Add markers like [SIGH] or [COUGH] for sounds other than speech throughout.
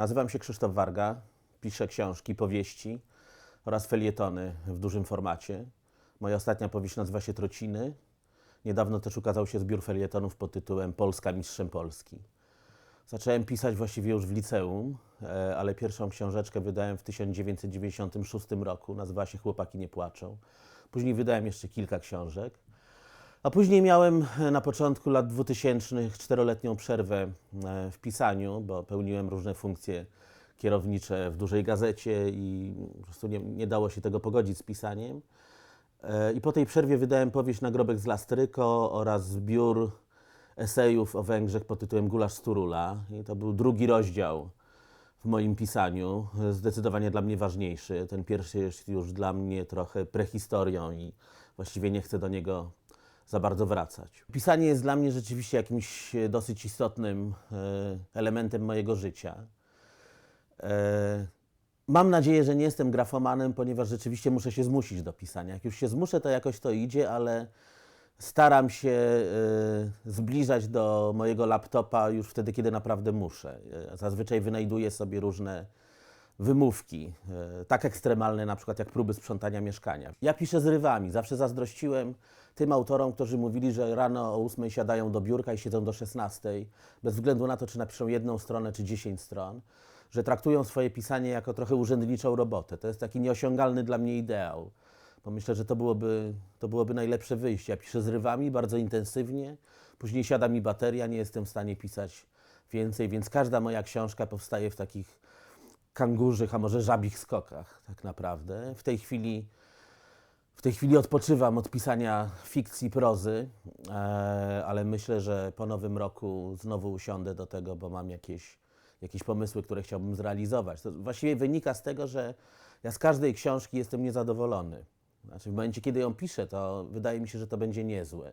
Nazywam się Krzysztof Warga, piszę książki, powieści oraz felietony w dużym formacie. Moja ostatnia powieść nazywa się Trociny. Niedawno też ukazał się zbiór felietonów pod tytułem Polska mistrzem Polski. Zacząłem pisać właściwie już w liceum, e, ale pierwszą książeczkę wydałem w 1996 roku. Nazywała się Chłopaki nie płaczą. Później wydałem jeszcze kilka książek. A później miałem e, na początku lat 2000 czteroletnią przerwę e, w pisaniu, bo pełniłem różne funkcje kierownicze w dużej gazecie i po prostu nie, nie dało się tego pogodzić z pisaniem. E, I po tej przerwie wydałem powieść Nagrobek z Lastryko oraz zbiór esejów o Węgrzech pod tytułem Gulasz z Turula. I to był drugi rozdział w moim pisaniu, zdecydowanie dla mnie ważniejszy. Ten pierwszy jest już dla mnie trochę prehistorią i właściwie nie chcę do niego za bardzo wracać. Pisanie jest dla mnie rzeczywiście jakimś e, dosyć istotnym e, elementem mojego życia. E, Mam nadzieję, że nie jestem grafomanem, ponieważ rzeczywiście muszę się zmusić do pisania. Jak już się zmuszę, to jakoś to idzie, ale staram się zbliżać do mojego laptopa już wtedy, kiedy naprawdę muszę. Zazwyczaj wynajduję sobie różne wymówki, e, tak ekstremalne na przykład jak próby sprzątania mieszkania. Ja piszę z rywami, zawsze zazdrościłem tym autorom, którzy mówili, że rano o 8 siadają do biurka i siedzą do 16, bez względu na to, czy napiszą jedną stronę, czy 10 stron, że traktują swoje pisanie jako trochę urzędniczą robotę. To jest taki nieosiągalny dla mnie ideał, bo myślę, że to byłoby, to byłoby najlepsze wyjście. Ja piszę z rywami bardzo intensywnie, później siada mi bateria, nie jestem w stanie pisać więcej, więc każda moja książka powstaje w takich kangurzych, a może żabich skokach tak naprawdę. W tej chwili, w tej chwili odpoczywam od pisania fikcji, prozy, e, ale myślę, że po nowym roku znowu usiądę do tego, bo mam jakieś, jakieś pomysły, które chciałbym zrealizować. To właściwie wynika z tego, że ja z każdej książki jestem niezadowolony. Znaczy w momencie, kiedy ją piszę, to wydaje mi się, że to będzie niezłe.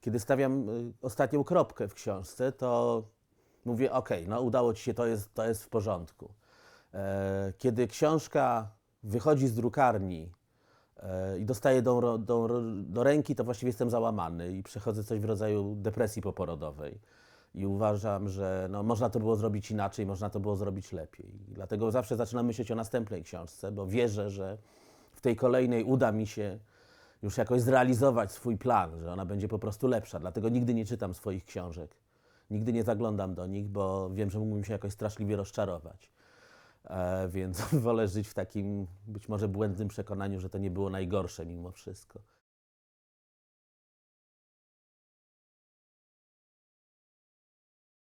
Kiedy stawiam y, ostatnią kropkę w książce, to mówię, ok, no udało ci się, to jest, to jest w porządku. E, Kiedy książka wychodzi z drukarni e, i dostaję do, do, do ręki, to właściwie jestem załamany i przechodzę coś w rodzaju depresji poporodowej. I uważam, że no, można to było zrobić inaczej, można to było zrobić lepiej. I dlatego zawsze zaczynam myśleć o następnej książce, bo wierzę, że w tej kolejnej uda mi się już jakoś zrealizować swój plan, że ona będzie po prostu lepsza. Dlatego nigdy nie czytam swoich książek. Nigdy nie zaglądam do nich, bo wiem, że mógłbym się jakoś straszliwie rozczarować. E, więc [LAUGHS] wolę żyć w takim być może błędnym przekonaniu, że to nie było najgorsze mimo wszystko.